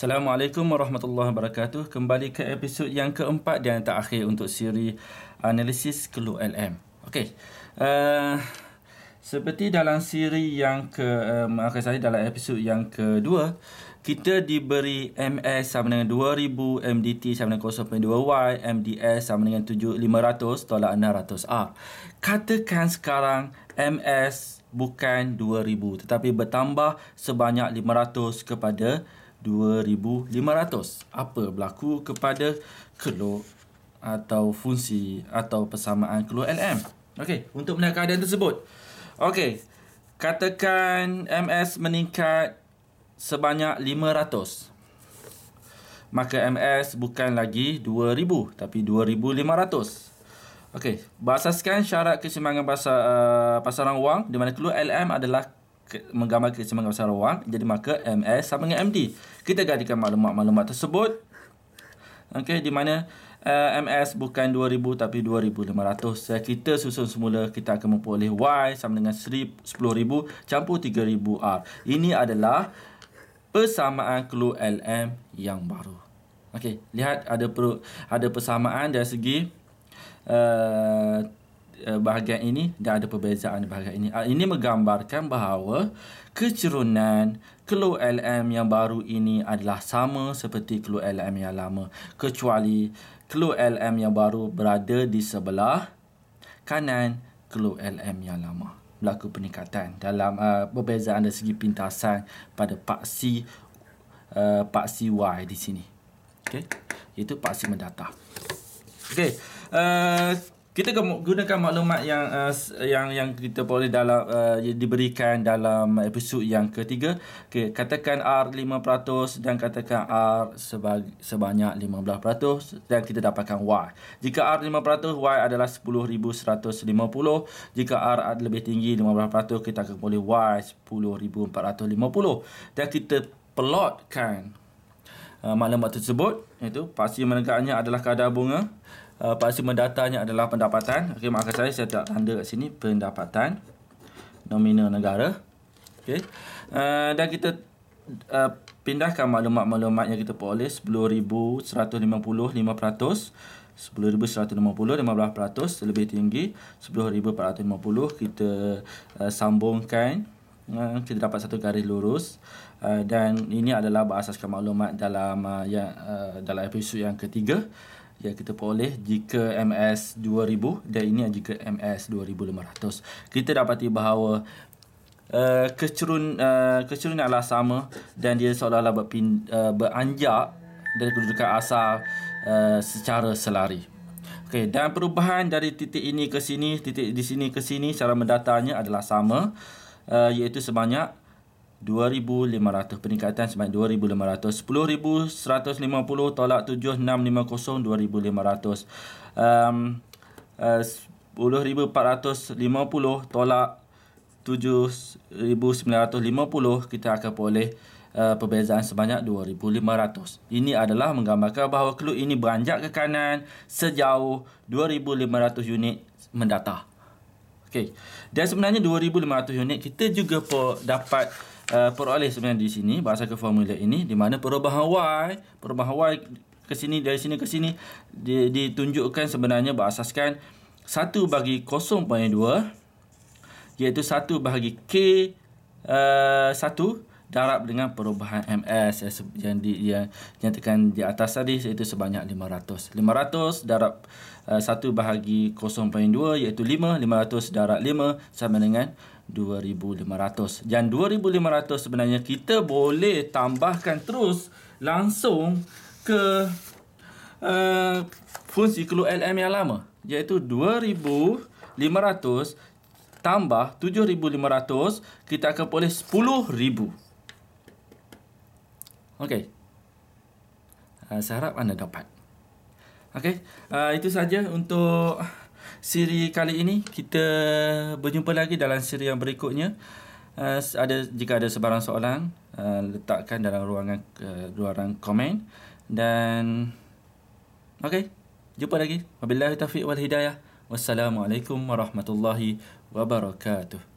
Assalamualaikum warahmatullahi wabarakatuh. Kembali ke episod yang keempat dan terakhir untuk siri analisis clue LM. Okey. Uh, seperti dalam siri yang ke akan saya dalam episod yang kedua, kita diberi MS sama dengan 2000, MDT sama dengan 0.2Y, MDS sama dengan 7500 tolak 600R. Katakan sekarang MS bukan 2000 tetapi bertambah sebanyak 500 kepada 2500. Apa berlaku kepada keluk atau fungsi atau persamaan keluk LM? Okey, untuk melihat keadaan tersebut. Okey. Katakan MS meningkat sebanyak 500 maka MS bukan lagi 2000 tapi 2500 okey berasaskan syarat keseimbangan pasar uh, pasaran wang di mana keluar LM adalah menggambar keseimbangan pasaran wang jadi maka MS sama dengan MD kita gadikan maklumat-maklumat tersebut. Okey di mana uh, MS bukan 2000 tapi 2500 saya kita susun semula kita akan memperoleh Y sama dengan 10000 campur 3000 R. Ini adalah persamaan clue LM yang baru. Okey, lihat ada per, ada persamaan dari segi uh, bahagian ini dan ada perbezaan bahagian ini. Uh, ini menggambarkan bahawa kecerunan clue LM yang baru ini adalah sama seperti clue LM yang lama kecuali clue LM yang baru berada di sebelah kanan clue LM yang lama berlaku peningkatan dalam uh, perbezaan dari segi pintasan pada paksi uh, paksi Y di sini. Okey. Itu paksi mendata. Okey. Uh, kita gunakan maklumat yang uh, yang yang kita boleh dalam uh, diberikan dalam episod yang ketiga. Okey, katakan R 5% dan katakan R sebag, sebanyak 15% dan kita dapatkan Y. Jika R 5%, Y adalah 10150. Jika R lebih tinggi 15%, kita akan boleh Y 10450. Dan kita plotkan uh, maklumat tersebut iaitu pasti menegaknya adalah kadar bunga uh, pasti mendatanya adalah pendapatan. Okey, maafkan saya saya tak tanda kat sini pendapatan nominal negara. Okey. Uh, dan kita uh, pindahkan maklumat-maklumat yang kita peroleh 10150 5%. 10150 15% lebih tinggi 10450 kita uh, sambungkan uh, kita dapat satu garis lurus uh, dan ini adalah berasaskan maklumat dalam uh, yang uh, dalam episod yang ketiga yang kita peroleh jika MS 2000 dan ini jika MS 2500 kita dapati bahawa uh, kecerun uh, kecerun adalah sama dan dia seolah-olah berpin, uh, beranjak dari kedudukan asal uh, secara selari. Okey, dan perubahan dari titik ini ke sini, titik di sini ke sini, cara mendatanya adalah sama, uh, iaitu sebanyak 2,500 peningkatan sebanyak 2,500 10,150 tolak 7650 2,500 um, uh, 10,450 tolak 7,950 kita akan boleh uh, perbezaan sebanyak 2,500 ini adalah menggambarkan bahawa clue ini beranjak ke kanan sejauh 2,500 unit mendata Okay. Dan sebenarnya 2,500 unit kita juga dapat uh, peroleh sebenarnya di sini bahasa ke formula ini di mana perubahan y perubahan y ke sini dari sini ke sini di, ditunjukkan sebenarnya berasaskan 1 bagi 0.2 iaitu 1 bahagi k uh, 1 darab dengan perubahan ms yang di yang nyatakan di atas tadi iaitu sebanyak 500 500 darab uh, 1 bahagi 0.2 iaitu 5 500 darab 5 sama dengan 2500 dan 2500 sebenarnya kita boleh tambahkan terus langsung ke uh, fungsi clue LM yang lama iaitu 2500 tambah 7500 kita akan boleh 10000 okey. Uh, saya harap anda dapat. Okey uh, itu saja untuk siri kali ini. Kita berjumpa lagi dalam siri yang berikutnya. Uh, ada jika ada sebarang soalan uh, letakkan dalam ruangan uh, ruangan komen. Dan okey jumpa lagi. Wabillahi taufiq wal hidayah. Wassalamualaikum warahmatullahi wabarakatuh